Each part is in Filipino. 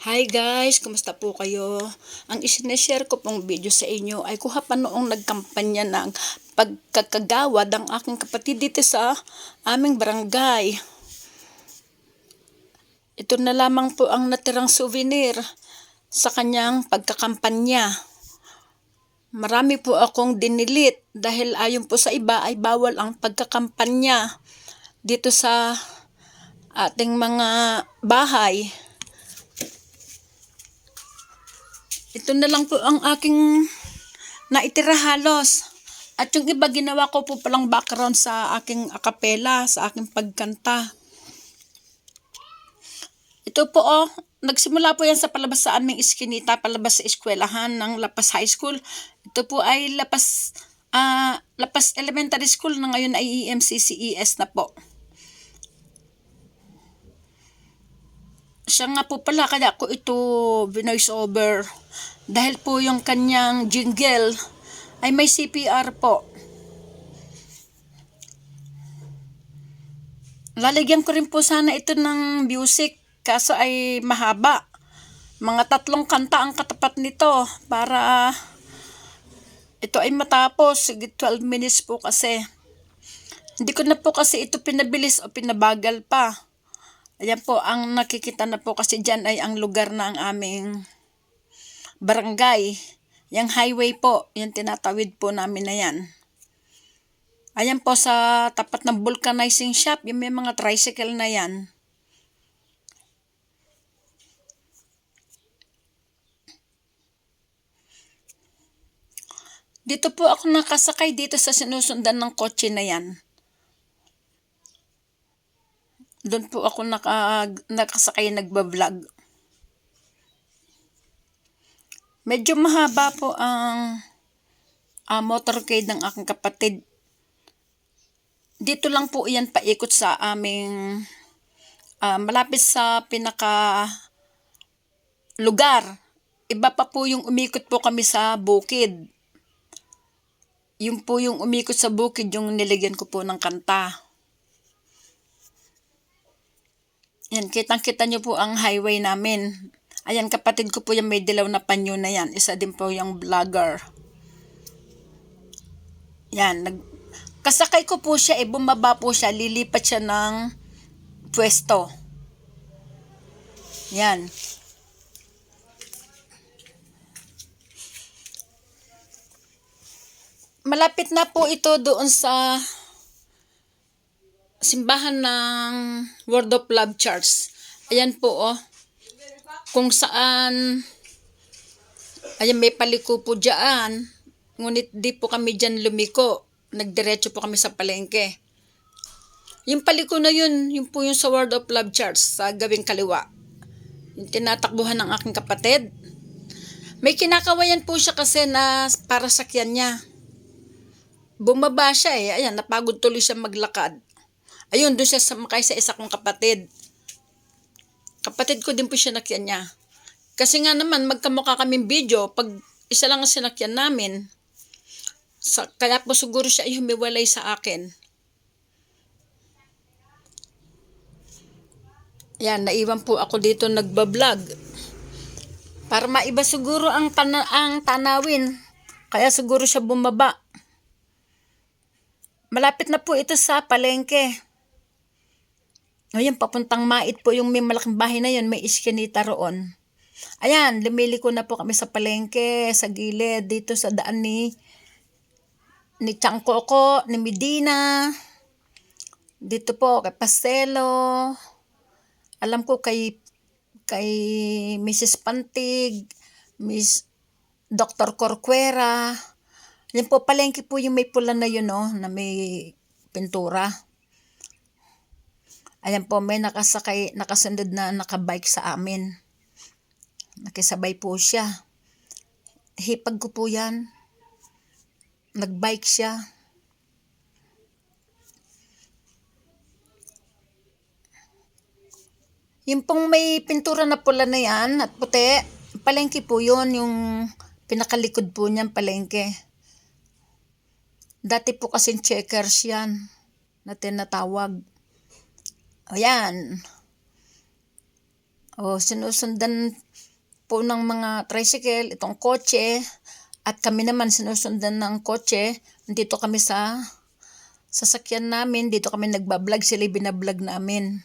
Hi guys, kumusta po kayo? Ang isineshare ko pong video sa inyo ay kuha pa noong nagkampanya ng pagkakagawad ng aking kapatid dito sa aming barangay. Ito na lamang po ang natirang souvenir sa kanyang pagkakampanya. Marami po akong dinilit dahil ayon po sa iba ay bawal ang pagkakampanya dito sa ating mga bahay. Ito na lang po ang aking naitira halos. At yung iba ginawa ko po palang background sa aking akapela, sa aking pagkanta. Ito po oh, nagsimula po yan sa palabas sa aming iskinita, palabas sa eskwelahan ng Lapas High School. Ito po ay Lapas, ah, Lapas Elementary School na ngayon ay EMCCES na po. Siya nga po pala kaya ko ito binoise over dahil po yung kanyang jingle ay may CPR po. Lalagyan ko rin po sana ito ng music kaso ay mahaba. Mga tatlong kanta ang katapat nito para ito ay matapos. Sige, 12 minutes po kasi. Hindi ko na po kasi ito pinabilis o pinabagal pa. Ayan po, ang nakikita na po kasi dyan ay ang lugar na ang aming barangay. Yung highway po, yung tinatawid po namin na yan. Ayan po sa tapat ng vulcanizing shop, yung may mga tricycle na yan. Dito po ako nakasakay dito sa sinusundan ng kotse na yan. Doon po ako naka, nakasakay nagbablog. Medyo mahaba po ang ah, motorcade ng aking kapatid. Dito lang po iyan paikot sa aming ah, malapit sa pinaka lugar. Iba pa po yung umikot po kami sa bukid. Yung po yung umikot sa bukid yung nilagyan ko po ng kanta. Yan, kitang-kita nyo po ang highway namin. Ayan, kapatid ko po yung may dilaw na panyo na yan. Isa din po yung vlogger. Yan, nag, kasakay ko po siya, eh, bumaba po siya, lilipat siya ng pwesto. Yan. Malapit na po ito doon sa simbahan ng Word of Love Church. Ayan po, oh. Kung saan, ayan may paliko po dyan. Ngunit di po kami dyan lumiko. Nagdiretso po kami sa palengke. Yung paliko na yun, yun po yung sa Word of Love Church sa gawing kaliwa. Yung tinatakbuhan ng aking kapatid. May kinakawayan po siya kasi na para sakyan niya. Bumaba siya eh. Ayan, napagod tuloy siya maglakad. Ayun, doon siya sumakay sa isa kong kapatid. Kapatid ko din po siya nakyan niya. Kasi nga naman, magkamukha kaming video, pag isa lang ang sinakyan namin, sa, kaya po siguro siya ay humiwalay sa akin. Yan, naiwan po ako dito nagbablog. Para maiba siguro ang, tana ang tanawin. Kaya siguro siya bumaba. Malapit na po ito sa palengke. Ngayon, papuntang mait po yung may malaking bahay na yun, may iskinita roon. Ayan, lumiliko na po kami sa palengke, sa gilid, dito sa daan ni ni Changkoko, ni Medina, dito po kay Pastelo, alam ko kay kay Mrs. Pantig, Miss Dr. Corcuera, yan po, palengke po yung may pula na yun, no, na may pintura. Ayan po, may nakasakay, nakasunod na nakabike sa amin. Nakisabay po siya. Hipag ko po yan. Nagbike siya. Yung pong may pintura na pula na yan at puti, palengke po yun, yung pinakalikod po niyan palengke. Dati po kasing checkers yan na tinatawag. Ayan. O sinusundan po ng mga tricycle, itong kotse, at kami naman sinusundan ng kotse. Dito kami sa sasakyan namin, dito kami nagbablog, sila binablog namin.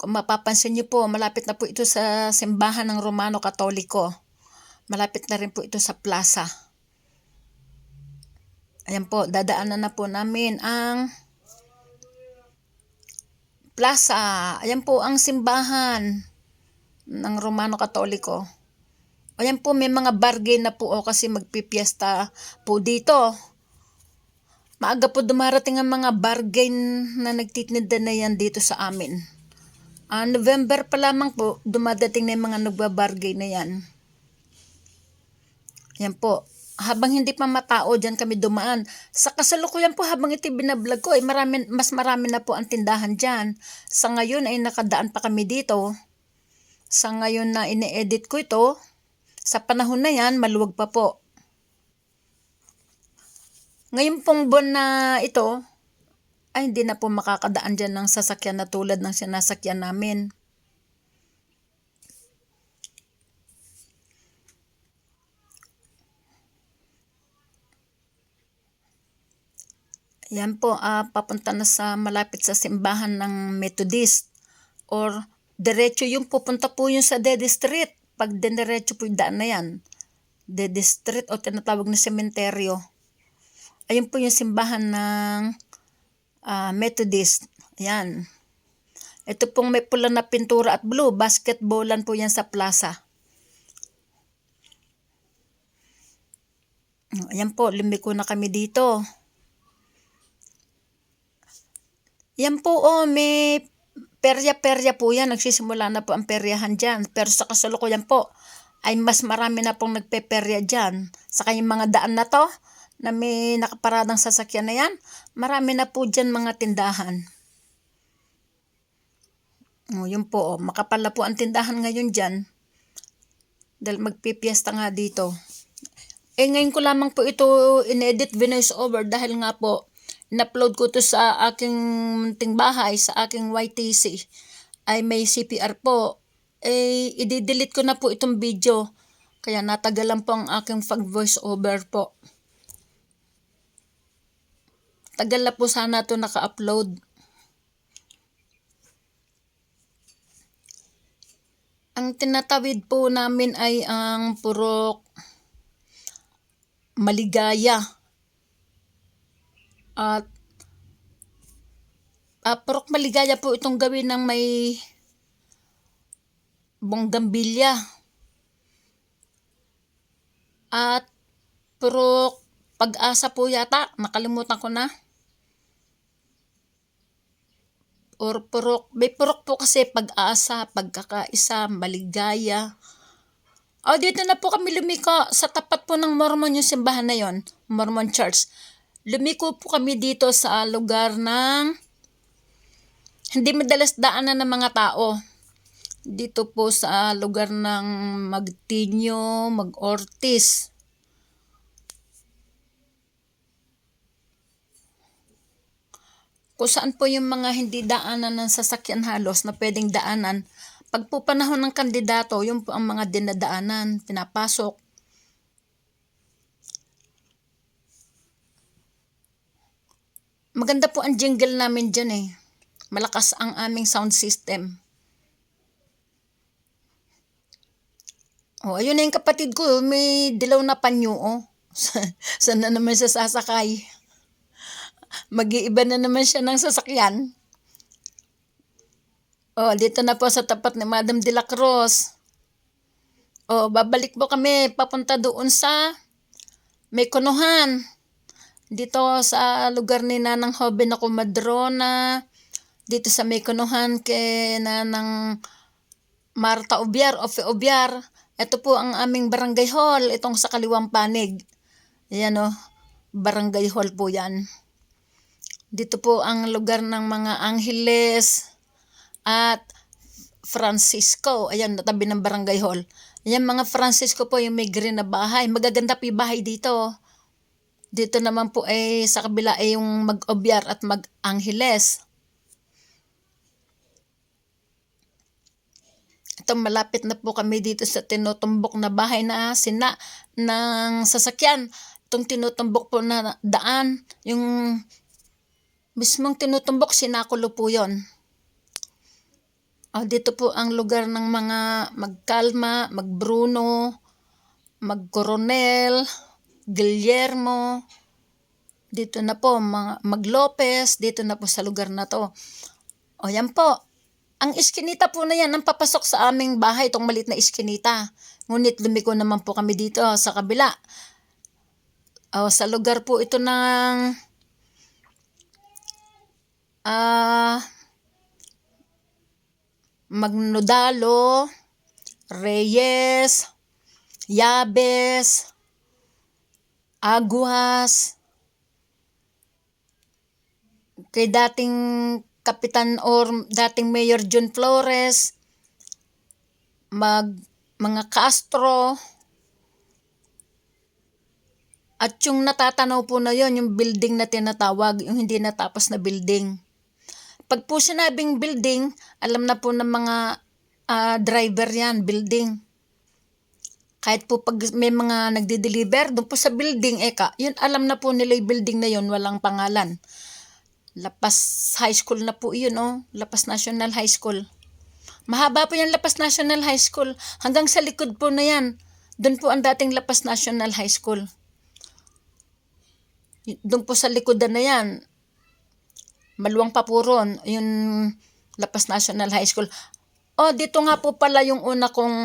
Kung mapapansin niyo po, malapit na po ito sa simbahan ng Romano Katoliko. Malapit na rin po ito sa plaza. Ayan po, dadaanan na po namin ang plaza. Ayan po ang simbahan ng Romano Katoliko. Ayan po, may mga bargain na po o kasi magpipiesta po dito. Maaga po dumarating ang mga bargain na nagtitinda na yan dito sa amin. Ah, November pa lamang po, dumadating na yung mga nagbabargain na yan. Yan po. Habang hindi pa matao, dyan kami dumaan. Sa kasalukuyan po, habang ito binablog ko, ay marami, mas marami na po ang tindahan dyan. Sa ngayon ay nakadaan pa kami dito. Sa ngayon na ine-edit ko ito, sa panahon na yan, maluwag pa po. Ngayon pong buwan na ito, ay hindi na po makakadaan dyan ng sasakyan na tulad ng sinasakyan namin. Yan po, ah, papunta na sa malapit sa simbahan ng Methodist. Or diretso yung pupunta po yung sa Dead Street. Pag diniretso po yung daan na yan. Dead Street o tinatawag na sementeryo. Ayun po yung simbahan ng ah, Methodist. Yan. Ito pong may pula na pintura at blue. Basketballan po yan sa plaza. Ayan po, lumiko na kami dito. Yan po, oh, may perya-perya po yan. Nagsisimula na po ang peryahan dyan. Pero sa kasalukuyan po, ay mas marami na pong nagpeperya dyan. Sa kanyang mga daan na to, na may nakaparadang sasakyan na yan, marami na po dyan mga tindahan. O, yun po, oh, makapal na po ang tindahan ngayon dyan. Dahil magpipiesta nga dito. Eh, ngayon ko lamang po ito inedit voice over dahil nga po, in-upload ko to sa aking munting bahay, sa aking YTC, ay may CPR po. Eh, i-delete ko na po itong video. Kaya natagalan po ang aking pag voice over po. Tagal na po sana to naka-upload. Ang tinatawid po namin ay ang purok maligaya. At ah, purok maligaya po itong gawin ng may bonggambilya. At purok pag-asa po yata, nakalimutan ko na. Or purok, may purok po kasi pag-asa, pagkakaisa, maligaya. O, dito na po kami lumiko. Sa tapat po ng Mormon yung simbahan na yon, Mormon Church. Lumiko po kami dito sa lugar ng hindi madalas daanan ng mga tao. Dito po sa lugar ng Magtinyo, Mag-Ortiz. Kung saan po yung mga hindi daanan ng sasakyan halos na pwedeng daanan. Pag po panahon ng kandidato, yun po ang mga dinadaanan, pinapasok. Maganda po ang jingle namin dyan eh. Malakas ang aming sound system. Oh, ayun na yung kapatid ko, may dilaw na panyo, oh. Saan na naman siya sasakay? Mag-iiba na naman siya ng sasakyan. Oh, dito na po sa tapat ni Madam de la Cruz. Oh, babalik po kami papunta doon sa may kunuhan. Dito sa lugar ni Nanang Hobe na Kumadrona. Dito sa may kunuhan kay Nanang Marta Obiar, Ofe Obiar. Ito po ang aming barangay hall, itong sa kaliwang panig. Ayan o, barangay hall po yan. Dito po ang lugar ng mga Angeles at Francisco. Ayan, natabi ng barangay hall. Ayan, mga Francisco po yung may green na bahay. Magaganda po yung bahay dito. Dito naman po ay sa kabila ay yung mag-obyar at mag-angheles. Ito malapit na po kami dito sa tinutumbok na bahay na sina ng sasakyan. Itong tinutumbok po na daan, yung mismong tinutumbok, sinakulo po yon. Oh, dito po ang lugar ng mga magkalma, magbruno, magcoronel, Guillermo, dito na po, mga maglopez, dito na po sa lugar na to. O yan po, ang iskinita po na yan, ang papasok sa aming bahay, itong malit na iskinita. Ngunit lumiko naman po kami dito sa kabila. O, sa lugar po ito ng ah Magnodalo, Reyes, Yabes, Aguas, kay dating Kapitan or dating Mayor John Flores, mag mga Castro, at yung natatanaw po na yon yung building na tinatawag, yung hindi natapos na building. Pag po sinabing building, alam na po ng mga ah, driver yan, building. Kahit po pag may mga nagde-deliver, doon po sa building, eka, yun alam na po nila yung building na yun, walang pangalan. Lapas High School na po yun, oh. Lapas National High School. Mahaba po yung Lapas National High School. Hanggang sa likod po na yan. Doon po ang dating Lapas National High School. Doon po sa likod na yan, Maluwang Papuron, yung Lapas National High School. Oh, dito nga po pala yung una kong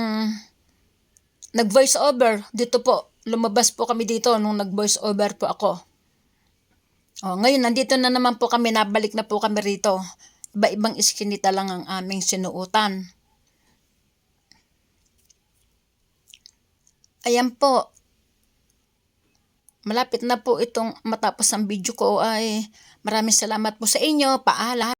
nag-voice over. Dito po, lumabas po kami dito nung nag-voice over po ako. Oh, ngayon, nandito na naman po kami, nabalik na po kami rito. Iba-ibang iskinita lang ang aming sinuutan. Ayan po. Malapit na po itong matapos ang video ko ay maraming salamat po sa inyo. Paalam.